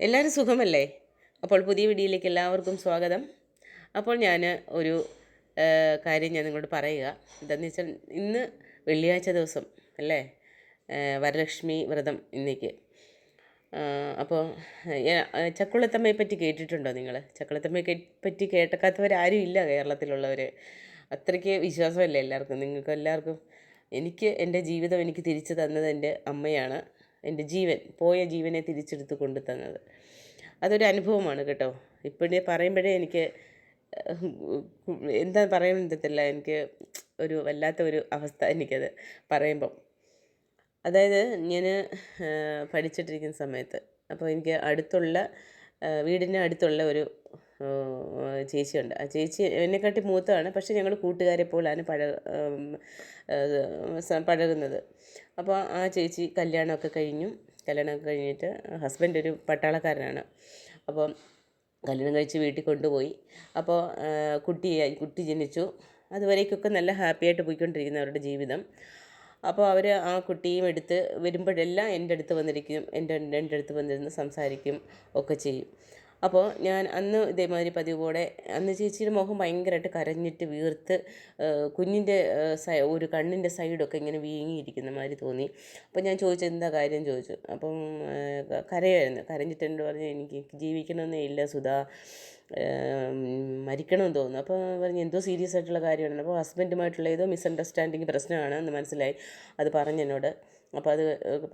എല്ലാവരും സുഖമല്ലേ? അപ്പോൾ പുതിയ വീഡിയോയിലേക്ക് എല്ലാവർക്കും സ്വാഗതം. അപ്പോൾ ഞാൻ ഒരു കാര്യം ഞാൻ നിങ്ങളോട് പറയുക. എന്താണെന്ന് വെച്ചാൽ ഇന്ന് വെള്ളിയാഴ്ച ദിവസം അല്ലേ? വരലക്ഷ്മി വ്രതം ഇന്നേക്ക്. അപ്പോൾ ചക്കുളത്തമ്മയെ പറ്റി കേട്ടിട്ടുണ്ടോ നിങ്ങൾ ചക്കുളത്തമ്മയെ പറ്റി കേട്ടക്കാത്തവരാരും ഇല്ല കേരളത്തിലുള്ളവർ അത്രയ്ക്ക് വിശ്വാസമല്ലേ എല്ലാവർക്കും? നിങ്ങൾക്ക് എല്ലാവർക്കും എനിക്ക് എന്റെ ജീവിതം എനിക്ക് തിരിച്ചു തന്നത് എന്റെ അമ്മയാണ്. എന്റെ ജീവൻ പോയ ജീവനെ തിരിച്ചെടുത്ത് കൊണ്ടു തന്നത്. അതൊരു അനുഭവമാണ് കേട്ടോ. ഇപ്പോഴേ പറയുമ്പോഴേ എനിക്ക് എന്താ പറയാൻ പറ്റത്തില്ല. എനിക്ക് ഒരു വല്ലാത്ത ഒരു അവസ്ഥ എനിക്കത് പറയുമ്പം. അതായത് ഞാൻ പഠിച്ചിട്ടിരിക്കുന്ന സമയത്ത് അപ്പോൾ എനിക്ക് അടുത്തുള്ള വീടിന്റെ അടുത്തുള്ള ഒരു ചേച്ചിയുണ്ട്. ആ ചേച്ചി എന്നെക്കാട്ടി മൂത്തതാണ്. പക്ഷേ ഞങ്ങൾ കൂട്ടുകാരെ പോലാണ് പഴ പഴകുന്നത്. അപ്പോൾ ആ ചേച്ചി കല്യാണമൊക്കെ കഴിഞ്ഞു. കല്യാണമൊക്കെ കഴിഞ്ഞിട്ട് ഹസ്ബൻഡ് ഒരു പട്ടാളക്കാരനാണ്. അപ്പം കല്യാണം കഴിച്ച് വീട്ടിൽ കൊണ്ടുപോയി. അപ്പോൾ കുട്ടി കുട്ടി ജനിച്ചു. അതുവരേക്കൊക്കെ നല്ല ഹാപ്പിയായിട്ട് പോയിക്കൊണ്ടിരിക്കുന്നു അവരുടെ ജീവിതം. അപ്പോൾ അവർ ആ കുട്ടിയും എടുത്ത് വരുമ്പോഴെല്ലാം എന്റെ അടുത്ത് വന്നിരിക്കും. എന്റെ എന്റെ അടുത്ത് വന്നിരുന്ന് സംസാരിക്കും ഒക്കെ ചെയ്യും. അപ്പോൾ ഞാൻ അന്ന് ഇതേമാതിരി പതിവ് പതിവോടെ അന്ന് ചേച്ചിയുടെ മുഖം ഭയങ്കരമായിട്ട് കരഞ്ഞിട്ട് വീർത്ത് കുഞ്ഞിന്റെ ഒരു കണ്ണിന്റെ സൈഡൊക്കെ ഇങ്ങനെ വീങ്ങിയിരിക്കുന്ന മാതിരി തോന്നി. അപ്പോൾ ഞാൻ ചോദിച്ചു എന്താ കാര്യം? ചോദിച്ചു. അപ്പം കരയായിരുന്നു. കരഞ്ഞിട്ട് എന്നോട് പറഞ്ഞു എനിക്ക് ജീവിക്കണമെന്നേ ഇല്ല സുധാ. മരിക്കണമെന്ന് തോന്നുന്നു. അപ്പോൾ പറഞ്ഞു എന്തോ സീരിയസ് ആയിട്ടുള്ള കാര്യമാണ് അപ്പോൾ ഹസ്ബൻഡുമായിട്ടുള്ള ഏതോ മിസ്അണ്ടർസ്റ്റാൻഡിങ് പ്രശ്നമാണ് എന്ന് മനസ്സിലായി. അത് പറഞ്ഞു എന്നോട്. അപ്പോൾ അത്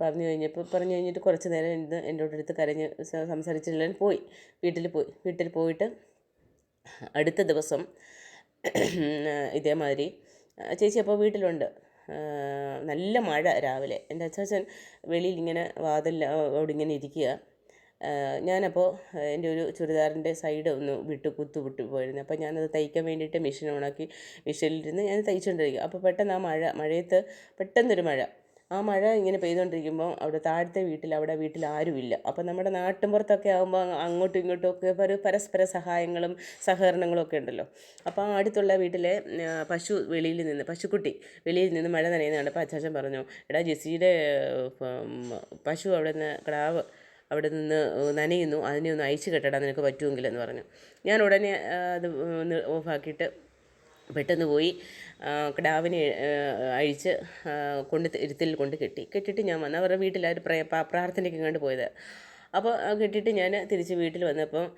പറഞ്ഞു കഴിഞ്ഞപ്പോൾ പറഞ്ഞു കഴിഞ്ഞിട്ട് കുറച്ച് നേരം ഇരുന്ന് എന്റെ അടുത്ത് കരഞ്ഞ് സംസാരിച്ചില്ലെങ്കിൽ സംസാരിച്ചെല്ലാം പോയി. വീട്ടിൽ പോയി. വീട്ടിൽ പോയിട്ട് അടുത്ത ദിവസം ഇതേമാതിരി ചേച്ചി അപ്പോൾ വീട്ടിലുണ്ട്. നല്ല മഴ രാവിലെ. എന്റെ അച്ചാച്ചൻ വെളിയിൽ ഇങ്ങനെ വാതിൽ അവിടെ ഇങ്ങനെ ഇരിക്കുക. ഞാനപ്പോൾ എന്റെ ഒരു ചുരിദാറിന്റെ സൈഡ് ഒന്ന് വിട്ട് കുത്തു വിട്ട് പോയിരുന്നു. അപ്പോൾ ഞാനത് തയ്ക്കാൻ വേണ്ടിയിട്ട് മെഷീൻ ഓണാക്കി മെഷീനിലിരുന്ന് ഞാൻ തയ്ച്ചുകൊണ്ടിരിക്കുക. അപ്പോൾ പെട്ടെന്ന് ആ മഴ മഴയത്ത് പെട്ടെന്നൊരു മഴ. ആ മഴ ഇങ്ങനെ പെയ്തുകൊണ്ടിരിക്കുമ്പോൾ അവിടെ താഴത്തെ വീട്ടിൽ അവിടെ വീട്ടിൽ ആരുമില്ല. അപ്പോൾ നമ്മുടെ നാട്ടിൻപുറത്തൊക്കെ ആകുമ്പോൾ അങ്ങോട്ടും ഇങ്ങോട്ടും ഒക്കെ ഒരു പരസ്പര സഹായങ്ങളും സഹകരണങ്ങളും ഒക്കെ ഉണ്ടല്ലോ. അപ്പോൾ ആ അടുത്തുള്ള വീട്ടിലെ പശു വെളിയിൽ നിന്ന് പശുക്കുട്ടി വെളിയിൽ നിന്ന് മഴ നനയുന്ന കണ്ടപ്പോൾ അച്ചാച്ചൻ പറഞ്ഞു എടാ ജെസ്സിയുടെ പശു അവിടെ നിന്ന് കിടാവ് അവിടെ നിന്ന് നനയുന്നു അതിനെ ഒന്ന് അയച്ചു കെട്ടടാ നിനക്ക് പറ്റുമെങ്കിൽ എന്ന് പറഞ്ഞു. ഞാൻ ഉടനെ അത് ഓഫാക്കിയിട്ട് പെട്ടെന്ന് പോയി കിടാവിനെ അഴിച്ച് കൊണ്ട് ഇരുത്തിൽ കൊണ്ട് കെട്ടി. കെട്ടിയിട്ട് ഞാൻ വന്നു അവരുടെ വീട്ടിൽ അവർ പ്രാ- പ്രാർത്ഥനയ്ക്ക് കണ്ട് പോയത്. അപ്പോൾ കെട്ടിയിട്ട് ഞാൻ തിരിച്ച് വീട്ടിൽ വന്നപ്പം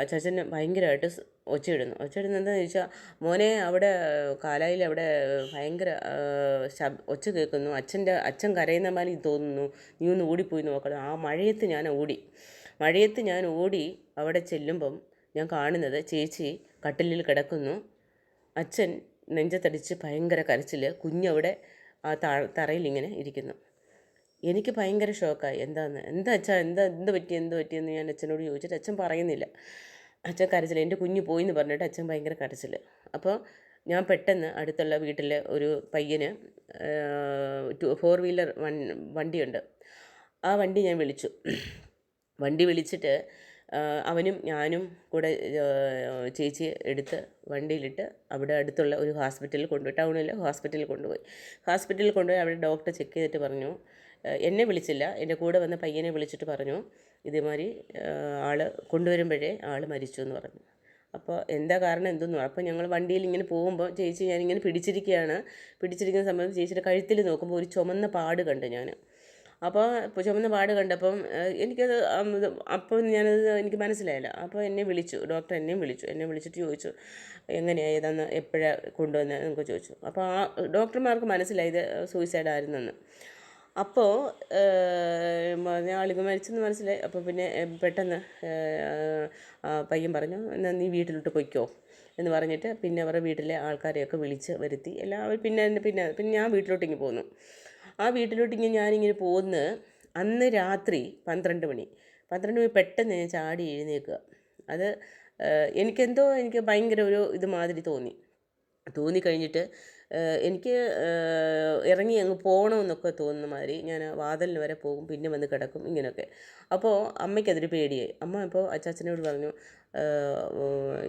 അച്ചാച്ചൻ ഭയങ്കരമായിട്ട് ഒച്ചയിടുന്നു. ഒച്ചയിടുന്നത് എന്താണെന്ന് ചോദിച്ചാൽ മോനെ അവിടെ കാലായിൽ അവിടെ ഭയങ്കര ശബ് ഒച്ച കേൾക്കുന്നു. അച്ഛന്റെ അച്ഛൻ കരയുന്ന മാതിരി തോന്നുന്നു. നീ ഒന്ന് ഓടിപ്പോയി നോക്കണം ആ മഴയത്ത് ഞാൻ ഓടി. മഴയത്ത് ഞാൻ ഓടി അവിടെ ചെല്ലുമ്പം ഞാൻ കാണുന്നത് ചേച്ചി കട്ടിലിൽ കിടക്കുന്നു. അച്ഛൻ നെഞ്ചത്തടിച്ച് ഭയങ്കര കരച്ചിൽ കുഞ്ഞവിടെ ആ താ തറയിലിങ്ങനെ ഇരിക്കുന്നു. എനിക്ക് ഭയങ്കര ഷോക്കായി. എന്താന്ന്? എന്താ അച്ഛാ? എന്താ എന്ത് പറ്റി? എന്ത് പറ്റിയെന്ന് ഞാൻ അച്ഛനോട് ചോദിച്ചിട്ട് അച്ഛൻ പറയുന്നില്ല. അച്ഛൻ കരച്ചിൽ എന്റെ കുഞ്ഞ് പോയി എന്ന് പറഞ്ഞിട്ട് അച്ഛൻ ഭയങ്കര കരച്ചിൽ അപ്പോൾ ഞാൻ പെട്ടെന്ന് അടുത്തുള്ള വീട്ടിൽ ഒരു പയ്യന് ടു ഫോർ വീലർ വണ്ടിയുണ്ട്. ആ വണ്ടി ഞാൻ വിളിച്ചു. വണ്ടി വിളിച്ചിട്ട് അവനും ഞാനും കൂടെ ചേച്ചിയെ ചേച്ചി എടുത്ത് വണ്ടിയിലിട്ട് അവിടെ അടുത്തുള്ള ഒരു ഹോസ്പിറ്റലിൽ കൊണ്ടുപോയി ടൗണിലെ ഹോസ്പിറ്റലിൽ കൊണ്ടുപോയി. ഹോസ്പിറ്റലിൽ കൊണ്ടുപോയി അവിടെ ഡോക്ടർ ചെക്ക് ചെയ്തിട്ട് പറഞ്ഞു എന്നെ വിളിച്ചില്ല എന്റെ കൂടെ വന്ന പയ്യനെ വിളിച്ചിട്ട് പറഞ്ഞു ഇതേമാതിരി ആൾ കൊണ്ടുവരുമ്പോഴേ ആൾ മരിച്ചു എന്ന് പറഞ്ഞു. അപ്പോൾ എന്താ കാരണം എന്തെന്ന് അപ്പോൾ ഞങ്ങൾ വണ്ടിയിൽ ഇങ്ങനെ പോകുമ്പോൾ ചേച്ചി ഞാനിങ്ങനെ പിടിച്ചിരിക്കുകയാണ്. പിടിച്ചിരിക്കുന്ന സമയത്ത് ചേച്ചിയുടെ കഴുത്തിൽ നോക്കുമ്പോൾ ഒരു ചുമന്ന പാട് കണ്ടു ഞാൻ അപ്പോൾ ചുമന്ന പാട് കണ്ടപ്പം എനിക്കത് അപ്പം ഞാനത് എനിക്ക് മനസ്സിലായില്ല. അപ്പോൾ എന്നെ വിളിച്ചു ഡോക്ടർ എന്നെയും വിളിച്ചു. എന്നെ വിളിച്ചിട്ട് ചോദിച്ചു എങ്ങനെയാണ് ഏതാന്ന് എപ്പോഴാണ് കൊണ്ടുവന്നത് എന്നൊക്കെ ചോദിച്ചു. അപ്പോൾ ആ ഡോക്ടർമാർക്ക് മനസ്സിലായി ഇത് സൂയിസൈഡ് ആയിരുന്നെന്ന്. അപ്പോൾ ആളുകൾ മരിച്ചെന്ന് മനസ്സിലായി. അപ്പോൾ പിന്നെ പെട്ടെന്ന് പയ്യൻ പറഞ്ഞു എന്നാൽ നീ വീട്ടിലോട്ട് പൊയ്ക്കോ. എന്ന് പറഞ്ഞിട്ട് പിന്നെ അവരുടെ വീട്ടിലെ ആൾക്കാരെയൊക്കെ വിളിച്ച് വരുത്തി. എല്ലാവരും പിന്നെ പിന്നെ പിന്നെ ഞാൻ വീട്ടിലോട്ടിങ്ങ് പോന്നു. ആ വീട്ടിലോട്ട് ഇങ്ങനെ ഞാനിങ്ങനെ പോന്ന് അന്ന് രാത്രി പന്ത്രണ്ട് മണി. പന്ത്രണ്ട് മണി പെട്ടെന്ന് ഞാൻ ചാടി എഴുന്നേൽക്കുക. അത് എനിക്കെന്തോ എനിക്ക് ഭയങ്കര ഒരു ഇത് മാതിരി തോന്നി. തോന്നിക്കഴിഞ്ഞിട്ട് ഏഹ് എനിക്ക് ഇറങ്ങി അങ്ങ് പോകണമെന്നൊക്കെ തോന്നുന്ന മാതിരി ഞാൻ വാതിലിന് വരെ പോകും പിന്നെ വന്ന് കിടക്കും ഇങ്ങനെയൊക്കെ. അപ്പോൾ അമ്മയ്ക്കതൊരു പേടിയായി. അമ്മ ഇപ്പോൾ അച്ചാച്ചനോട് പറഞ്ഞു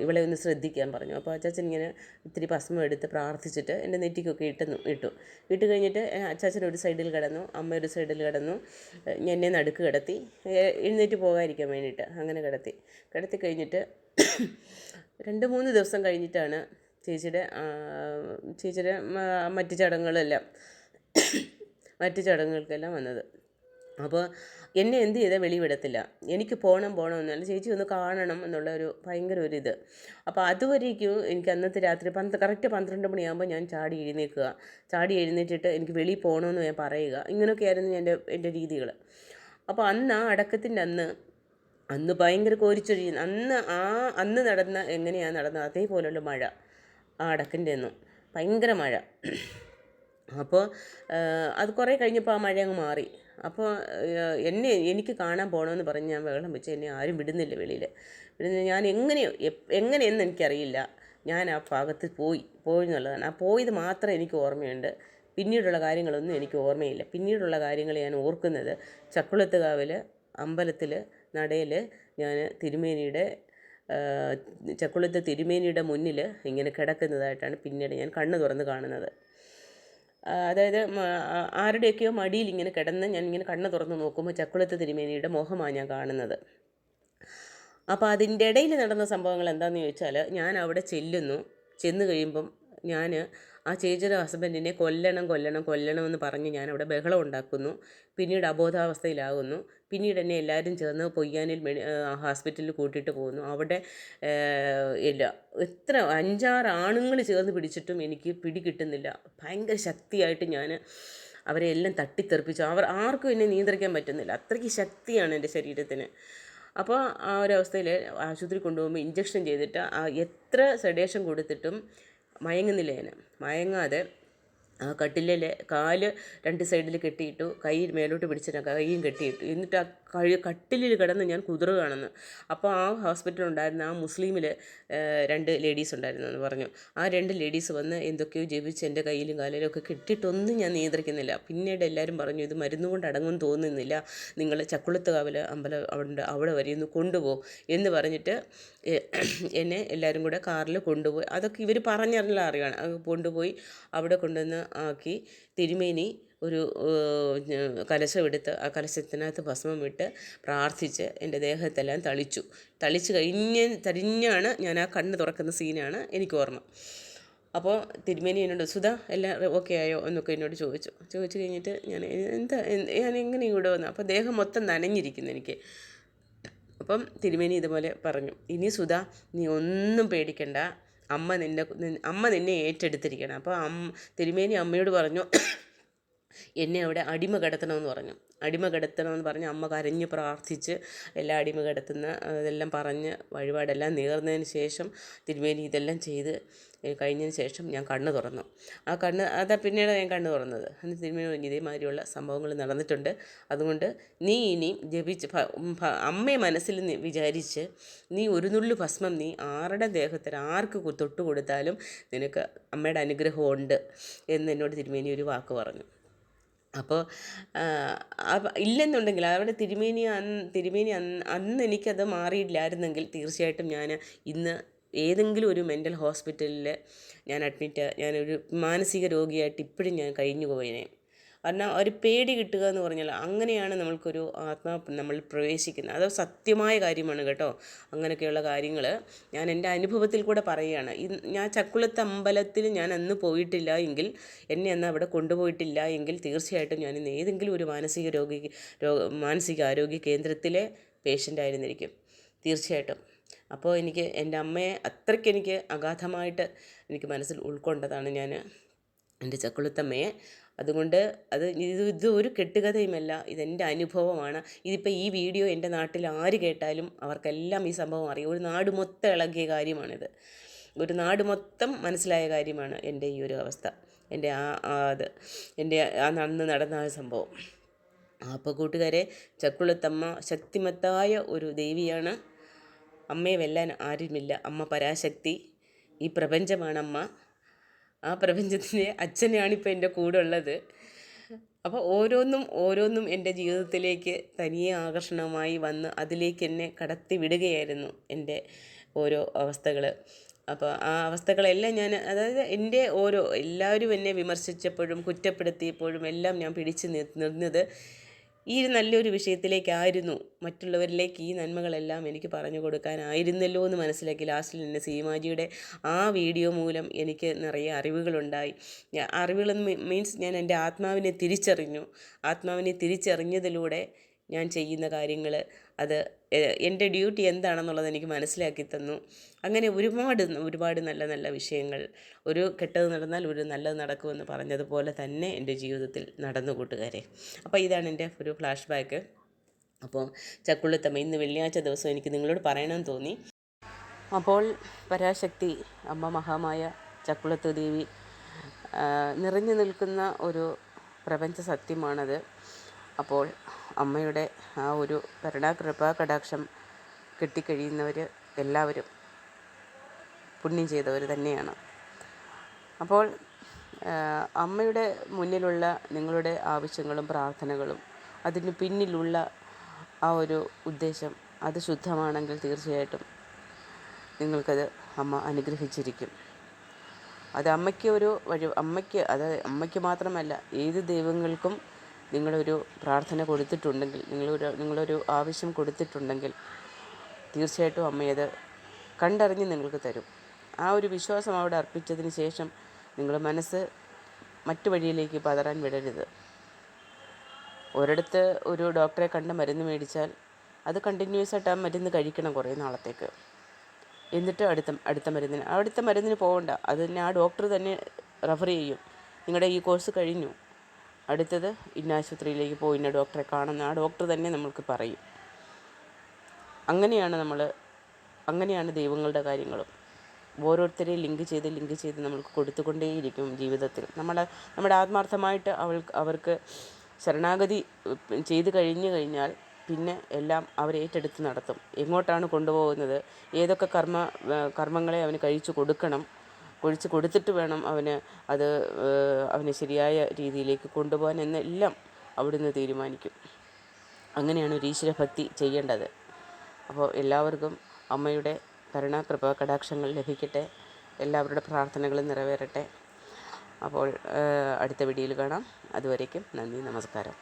ഇവളെ ഒന്ന് ശ്രദ്ധിക്കാൻ പറഞ്ഞു. അപ്പോൾ അച്ചാച്ചൻ ഇങ്ങനെ ഇത്തിരി ഭസ്മം എടുത്ത് പ്രാർത്ഥിച്ചിട്ട് എന്റെ നെറ്റിക്കൊക്കെ ഇട്ടെന്നു ഇട്ടു. ഇട്ട് കഴിഞ്ഞിട്ട് അച്ചാച്ചൻ ഒരു സൈഡിൽ കിടന്നു അമ്മ ഒരു സൈഡിൽ കിടന്നു. എന്നെ നടുക്ക് കിടത്തി എഴുന്നേറ്റ് പോകാതിരിക്കാൻ വേണ്ടിയിട്ട് അങ്ങനെ കിടത്തി. കിടത്തി കഴിഞ്ഞിട്ട് രണ്ട് മൂന്ന് ദിവസം കഴിഞ്ഞിട്ടാണ് ചേച്ചിയുടെ ചേച്ചിയുടെ മറ്റ് ചടങ്ങുകളെല്ലാം മറ്റ് ചടങ്ങുകൾക്കെല്ലാം വന്നത്. അപ്പോൾ എന്നെ എന്ത് ചെയ്താൽ വെളിവിടത്തില്ല. എനിക്ക് പോകണം പോകണം എന്നല്ല ചേച്ചി ഒന്ന് കാണണം എന്നുള്ള ഒരു ഭയങ്കര ഒരു ഇത്. അപ്പോൾ അതുവരേക്കും എനിക്ക് അന്നത്തെ രാത്രി പന്ത് കറക്റ്റ് പന്ത്രണ്ട് മണിയാകുമ്പോൾ ഞാൻ ചാടി എഴുന്നേൽക്കുക. ചാടി എഴുന്നേറ്റിട്ട് എനിക്ക് വെളിയിൽ പോകണമെന്ന് ഞാൻ പറയുക. ഇങ്ങനെയൊക്കെയായിരുന്നു എന്റെ എന്റെ രീതികൾ. അപ്പോൾ അന്ന് ആ അടക്കത്തിന്റെ അന്ന് അന്ന് ഭയങ്കര കോരിച്ചൊഴിയുന്നു അന്ന് ആ അന്ന് നടന്ന എങ്ങനെയാണ് നടന്നത്? അതേപോലുള്ള മഴ. ആ അടക്കിന്റെ ഒന്നും ഭയങ്കര മഴ. അപ്പോൾ അത് കുറേ കഴിഞ്ഞപ്പോൾ ആ മഴ അങ്ങ് മാറി. അപ്പോൾ എന്നെ എനിക്ക് കാണാൻ പോകണമെന്ന് പറഞ്ഞ് ഞാൻ വെള്ളം വെച്ച് എന്നെ ആരും വിടുന്നില്ല വെളിയിൽ. വിടുന്നില്ല ഞാൻ എങ്ങനെയോ എങ്ങനെയെന്ന് എനിക്കറിയില്ല. ഞാൻ ആ ഭാഗത്ത് പോയി പോയി എന്നുള്ളതാണ്. ആ പോയത് മാത്രമേ എനിക്ക് ഓർമ്മയുണ്ട്. പിന്നീടുള്ള കാര്യങ്ങളൊന്നും എനിക്ക് ഓർമ്മയില്ല. പിന്നീടുള്ള കാര്യങ്ങൾ ഞാൻ ഓർക്കുന്നത് ചക്കുളത്തുകാവിൽ അമ്പലത്തിൽ നടയിൽ ഞാൻ തിരുമേനിയുടെ ചക്കുളത്ത് തിരുമേനിയുടെ മുന്നിൽ ഇങ്ങനെ കിടക്കുന്നതായിട്ടാണ് പിന്നീട് ഞാൻ കണ്ണ് തുറന്ന് കാണുന്നത്. അതായത് ആരുടെയൊക്കെയോ മടിയിൽ ഇങ്ങനെ കിടന്ന് ഞാൻ ഇങ്ങനെ കണ്ണ് തുറന്ന് നോക്കുമ്പോൾ ചക്കുളത്ത് തിരുമേനിയുടെ മുഖമാണ് ഞാൻ കാണുന്നത്. അപ്പോൾ അതിന്റെ ഇടയിൽ നടന്ന സംഭവങ്ങൾ എന്താണെന്ന് ചോദിച്ചാൽ ഞാൻ അവിടെ ചെല്ലുന്നു. ചെന്ന് കഴിയുമ്പം ഞാൻ ആ ചേച്ചിയുടെ ഹസ്ബൻഡിനെ കൊല്ലണം കൊല്ലണം കൊല്ലണം എന്ന് പറഞ്ഞ് ഞാൻ അവിടെ ബഹളം ഉണ്ടാക്കുന്നു. പിന്നീട് അബോധാവസ്ഥയിലാകുന്നു. പിന്നീട് എന്നെ എല്ലാവരും ചേർന്ന് പൊയ്യാനിൽ ഹോസ്പിറ്റലിൽ കൂട്ടിയിട്ട് പോകുന്നു അവിടെ ഇല്ല എത്ര അഞ്ചാറ് ആണുങ്ങൾ ചേർന്ന് പിടിച്ചിട്ടും എനിക്ക് പിടി കിട്ടുന്നില്ല ഭയങ്കര ശക്തിയായിട്ട് ഞാൻ അവരെ എല്ലാം തട്ടിത്തെറിപ്പിച്ചു. അവർ ആർക്കും എന്നെ നിയന്ത്രിക്കാൻ പറ്റുന്നില്ല. അത്രയ്ക്ക് ശക്തിയാണ് എന്റെ ശരീരത്തിന്. അപ്പോൾ ആ ഒരു അവസ്ഥയിൽ ആശുപത്രി കൊണ്ടുപോകുമ്പോൾ ഇഞ്ചക്ഷൻ ചെയ്തിട്ട് എത്ര സെഡേഷൻ കൊടുത്തിട്ടും മയങ്ങുന്നില്ല ഞാൻ. മയങ്ങാതെ ആ കട്ടിലിലെ കാൽ രണ്ട് സൈഡിൽ കെട്ടിയിട്ടു കൈ മേലോട്ട് പിടിച്ചിട്ട് കൈയും കെട്ടിയിട്ടു. എന്നിട്ട് ആ കഴി കട്ടിലിൽ കിടന്ന് ഞാൻ കുതിറുകയാണെന്ന് അപ്പോൾ ആ ഹോസ്പിറ്റലിൽ ഉണ്ടായിരുന്ന ആ മുസ്ലിമിൽ രണ്ട് ലേഡീസ് ഉണ്ടായിരുന്നു എന്ന് പറഞ്ഞു. ആ രണ്ട് ലേഡീസ് വന്ന് എന്തൊക്കെയോ ജപിച്ച് എന്റെ കയ്യിലും കാലിലും ഒക്കെ കിട്ടിയിട്ടൊന്നും ഞാൻ നിയന്ത്രിക്കുന്നില്ല. പിന്നീട് എല്ലാവരും പറഞ്ഞു ഇത് മരുന്ന് കൊണ്ട് അടങ്ങും തോന്നുന്നില്ല. നിങ്ങൾ ചക്കുളത്ത് കാവൽ അമ്പലം അവിടെ അവിടെ വരെ ഒന്ന് കൊണ്ടുപോകും എന്ന് പറഞ്ഞിട്ട് എന്നെ എല്ലാവരും കൂടെ കാറിൽ കൊണ്ടുപോയി. അതൊക്കെ ഇവർ പറഞ്ഞറിഞ്ഞുള്ള അറിയാണ് കൊണ്ടുപോയി അവിടെ കൊണ്ടുവന്ന് ആക്കി തിരുമേനി ഒരു കലശമെടുത്ത് ആ കലശത്തിനകത്ത് ഭസ്മം ഇട്ട് പ്രാർത്ഥിച്ച് എന്റെ ദേഹത്തെല്ലാം തളിച്ചു. തളിച്ച് കഴിഞ്ഞ് തരിഞ്ഞാണ് ഞാൻ ആ കണ്ണ് തുറക്കുന്ന സീനാണ് എനിക്ക് ഓർമ്മ. അപ്പോൾ തിരുമേനി എന്നോട് സുധ എല്ലാം ഓക്കെ ആയോ? എന്നൊക്കെ എന്നോട് ചോദിച്ചു. ചോദിച്ചു കഴിഞ്ഞിട്ട് ഞാൻ എന്താ ഞാൻ എങ്ങനെ ഇവിടെ വന്നു? അപ്പോൾ ദേഹം മൊത്തം നനഞ്ഞിരിക്കുന്നു എനിക്ക്. അപ്പം തിരുമേനി ഇതുപോലെ പറഞ്ഞു ഇനി സുധ നീ ഒന്നും പേടിക്കണ്ട. അമ്മ നിന്നെ അമ്മ നിന്നെ ഏറ്റെടുത്തിരിക്കണം. അപ്പോൾ അമ്മ തിരുമേനി അമ്മയോട് പറഞ്ഞു എന്നെ അവിടെ അടിമ കിടത്തണമെന്ന് പറഞ്ഞു. അടിമ കിടത്തണമെന്ന് പറഞ്ഞ് അമ്മ കരഞ്ഞ് പ്രാർത്ഥിച്ച് എല്ലാ അടിമ കിടത്തുന്ന ഇതെല്ലാം പറഞ്ഞ് വഴിപാടെല്ലാം നേർന്നതിന് ശേഷം തിരുമേനി ഇതെല്ലാം ചെയ്ത് കഴിഞ്ഞതിന് ശേഷം ഞാൻ കണ്ണ് തുറന്നു. ആ കണ്ണ് അതാ പിന്നീട് ഞാൻ കണ്ണ് തുറന്നത്. അന്ന് തിരുമേനി ഇതേമാതിരിയുള്ള സംഭവങ്ങൾ നടന്നിട്ടുണ്ട്. അതുകൊണ്ട് നീ ഇനി ജപിച്ച് അമ്മയെ മനസ്സിൽ വിചാരിച്ച് നീ ഒരു നുള്ളു ഭസ്മം നീ ആരുടെ ദേഹത്തിൽ ആർക്ക് തൊട്ട് കൊടുത്താലും നിനക്ക് അമ്മയുടെ അനുഗ്രഹമുണ്ട് എന്ന് എന്നോട് തിരുമേനി ഒരു വാക്ക് പറഞ്ഞു. അപ്പോൾ ഇല്ലെന്നുണ്ടെങ്കിൽ അവിടെ തിരുമേനി അന്ന് തിരുമേനി അന്ന് അന്ന് എനിക്കത് മാറിയില്ലായിരുന്നെങ്കിൽ തീർച്ചയായിട്ടും ഞാൻ ഇന്ന് ഏതെങ്കിലും ഒരു മെന്റൽ ഹോസ്പിറ്റലിൽ ഞാൻ അഡ്മിറ്റ് ഞാനൊരു മാനസിക രോഗിയായിട്ട് ഇപ്പോഴും ഞാൻ കഴിഞ്ഞു പോയേനെ കാരണം ഒരു പേടി കിട്ടുക എന്ന് പറഞ്ഞാൽ അങ്ങനെയാണ് നമ്മൾക്കൊരു ആത്മാ നമ്മൾ പ്രവേശിക്കുന്നത്. അത് സത്യമായ കാര്യമാണ് കേട്ടോ. അങ്ങനെയൊക്കെയുള്ള കാര്യങ്ങൾ ഞാൻ എന്റെ അനുഭവത്തിൽ കൂടെ പറയുകയാണ്. ഞാൻ ചക്കുളത്ത് അമ്പലത്തിൽ ഞാൻ അന്ന് പോയിട്ടില്ല എങ്കിൽ എന്നെ അന്ന് അവിടെ കൊണ്ടുപോയിട്ടില്ല എങ്കിൽ തീർച്ചയായിട്ടും ഞാൻ ഇന്ന് ഏതെങ്കിലും ഒരു മാനസിക രോഗി രോഗ മാനസിക ആരോഗ്യ കേന്ദ്രത്തിലെ പേഷ്യന്റ് ആയിരുന്നിരിക്കും. തീർച്ചയായിട്ടും. അപ്പോൾ എനിക്ക് എന്റെ അമ്മയെ അത്രയ്ക്ക് എനിക്ക് അഗാധമായിട്ട് എനിക്ക് മനസ്സിൽ ഉൾക്കൊണ്ടതാണ് ഞാൻ എന്റെ ചക്കുളത്തമ്മയെ. അതുകൊണ്ട് അത് ഇത് ഇത് ഒരു കെട്ടുകഥയുമല്ല ഇതെന്റെ അനുഭവമാണ്. ഇതിപ്പോൾ ഈ വീഡിയോ എന്റെ നാട്ടിൽ ആര് കേട്ടാലും അവർക്കെല്ലാം ഈ സംഭവം അറിയും. ഒരു നാട് മൊത്തം ഇളകിയ കാര്യമാണിത്. ഒരു നാട് മൊത്തം മനസ്സിലായ കാര്യമാണ് എന്റെ ഈ ഒരു അവസ്ഥ. എന്റെ ആ അത് എന്റെ ആ അന്ന് നടന്ന ആ സംഭവം. അപ്പോൾ കൂട്ടുകാരെ ചക്കുളത്തമ്മ ശക്തിമത്തായ ഒരു ദേവിയാണ്. അമ്മയെ വെല്ലാൻ ആരുമില്ല. അമ്മ പരാശക്തി. ഈ പ്രപഞ്ചമാണ് അമ്മ. ആ പ്രപഞ്ചത്തിന്റെ അച്ഛനാണിപ്പോൾ എന്റെ കൂടെ ഉള്ളത് അപ്പോൾ ഓരോന്നും ഓരോന്നും എന്റെ ജീവിതത്തിലേക്ക് തനിയെ ആകർഷണമായി വന്ന് അതിലേക്ക് എന്നെ കടത്തി വിടുകയായിരുന്നു എന്റെ ഓരോ അവസ്ഥകൾ. അപ്പോൾ ആ അവസ്ഥകളെല്ലാം ഞാൻ അതായത് എന്റെ ഓരോ എല്ലാവരും എന്നെ വിമർശിച്ചപ്പോഴും കുറ്റപ്പെടുത്തിയപ്പോഴും എല്ലാം ഞാൻ പിടിച്ചു നിന്നത് ഈ നല്ലൊരു വിഷയത്തിലേക്കായിരുന്നു മറ്റുള്ളവരിലേക്ക് ഈ നന്മകളെല്ലാം എനിക്ക് പറഞ്ഞു കൊടുക്കാനായിരുന്നല്ലോ എന്ന് മനസ്സിലാക്കി ലാസ്റ്റിൽ എന്റെ സീമാജിയുടെ ആ വീഡിയോ മൂലം എനിക്ക് നിറയെ അറിവുകളുണ്ടായി. അറിവുകളെന്ന് മീൻസ് ഞാൻ എന്റെ ആത്മാവിനെ തിരിച്ചറിഞ്ഞു. ആത്മാവിനെ തിരിച്ചറിഞ്ഞതിലൂടെ ഞാൻ ചെയ്യുന്ന കാര്യങ്ങൾ അത് എന്റെ ഡ്യൂട്ടി എന്താണെന്നുള്ളത് എനിക്ക് മനസ്സിലാക്കി തന്നു. അങ്ങനെ ഒരുപാട് ഒരുപാട് നല്ല നല്ല വിഷയങ്ങൾ ഒരു കെട്ടത് നടന്നാൽ ഒരു നല്ലത് നടക്കുമെന്ന് പറഞ്ഞതുപോലെ തന്നെ എന്റെ ജീവിതത്തിൽ നടന്നു കൂട്ടുകാരെ. അപ്പോൾ ഇതാണ് എന്റെ ഒരു ഫ്ലാഷ് ബാക്ക്. അപ്പോൾ ചക്കുള്ളിത്തമ്മ ഇന്ന് വെള്ളിയാഴ്ച ദിവസം എനിക്ക് നിങ്ങളോട് പറയണമെന്ന് തോന്നി. അപ്പോൾ പരാശക്തി അമ്മ മഹാമായ ചക്കുളത്ത് ദേവി നിറഞ്ഞു നിൽക്കുന്ന ഒരു പ്രപഞ്ച സത്യമാണത്. അപ്പോൾ അമ്മയുടെ ആ ഒരു കരുണാകൃപാ കടാക്ഷം കിട്ടിക്കഴിയുന്നവർ എല്ലാവരും പുണ്യം ചെയ്തവർ തന്നെയാണ്. അപ്പോൾ അമ്മയുടെ മുന്നിലുള്ള നിങ്ങളുടെ ആവശ്യങ്ങളും പ്രാർത്ഥനകളും അതിന് പിന്നിലുള്ള ആ ഒരു ഉദ്ദേശം അത് ശുദ്ധമാണെങ്കിൽ തീർച്ചയായിട്ടും നിങ്ങൾക്കത് അമ്മ അനുഗ്രഹിച്ചിരിക്കും. അത് അമ്മയ്ക്ക് ഒരു വഴി അമ്മയ്ക്ക് അത് അമ്മയ്ക്ക് മാത്രമല്ല ഏത് ദൈവങ്ങൾക്കും നിങ്ങളൊരു പ്രാർത്ഥന കൊടുത്തിട്ടുണ്ടെങ്കിൽ നിങ്ങളൊരു നിങ്ങളൊരു ആവശ്യം കൊടുത്തിട്ടുണ്ടെങ്കിൽ തീർച്ചയായിട്ടും അമ്മയത് കണ്ടറിഞ്ഞ് നിങ്ങൾക്ക് തരും. ആ ഒരു വിശ്വാസം അവിടെ അർപ്പിച്ചതിന് ശേഷം നിങ്ങൾ മനസ്സ് മറ്റു വഴിയിലേക്ക് പതറാൻ വിടരുത്. ഒരിടത്ത് ഒരു ഡോക്ടറെ കണ്ട് മരുന്ന് മേടിച്ചാൽ അത് കണ്ടിന്യൂസ് ആയിട്ട് ആ മരുന്ന് കഴിക്കണം കുറേ നാളത്തേക്ക്. എന്നിട്ട് അടുത്ത അടുത്ത മരുന്നിന് അടുത്ത മരുന്നിന് പോകണ്ട. അത് തന്നെ ആ ഡോക്ടർ തന്നെ റെഫർ ചെയ്യും. നിങ്ങളുടെ ഈ കോഴ്സ് കഴിഞ്ഞു. അടുത്തത് ഇന്ന ആശുപത്രിയിലേക്ക് പോയി ഇന്ന ഡോക്ടറെ കാണുന്ന ആ ഡോക്ടർ തന്നെ നമ്മൾക്ക് പറയും. അങ്ങനെയാണ് നമ്മൾ അങ്ങനെയാണ് ദൈവങ്ങളുടെ കാര്യങ്ങളും. ഓരോരുത്തരെയും ലിങ്ക് ചെയ്ത് ലിങ്ക് ചെയ്ത് നമ്മൾക്ക് കൊടുത്തുകൊണ്ടേയിരിക്കും ജീവിതത്തിൽ. നമ്മൾ നമ്മുടെ ആത്മാർത്ഥമായിട്ട് അവൾ അവർക്ക് ശരണാഗതി ചെയ്ത് കഴിഞ്ഞു കഴിഞ്ഞാൽ പിന്നെ എല്ലാം അവർ ഏറ്റെടുത്ത് നടത്തും. എങ്ങോട്ടാണ് കൊണ്ടുപോകുന്നത്? ഏതൊക്കെ കർമ്മ കർമ്മങ്ങളെ അവന് കഴിച്ചു കൊടുക്കണം? ഒഴിച്ച് കൊടുത്തിട്ട് വേണം അവന് അത് അവനെ ശരിയായ രീതിയിലേക്ക് കൊണ്ടുപോകാൻ എന്നെല്ലാം അവിടുന്ന് തീരുമാനിക്കും. അങ്ങനെയാണ് ഒരു ഈശ്വരഭക്തി ചെയ്യേണ്ടത്. അപ്പോൾ എല്ലാവർക്കും അമ്മയുടെ കരുണ കൃപ കടാക്ഷങ്ങൾ ലഭിക്കട്ടെ. എല്ലാവരുടെ പ്രാർത്ഥനകളും നിറവേറട്ടെ. അപ്പോൾ അടുത്ത വീഡിയോയിൽ കാണാം. അതുവരേക്കും നന്ദി നമസ്കാരം.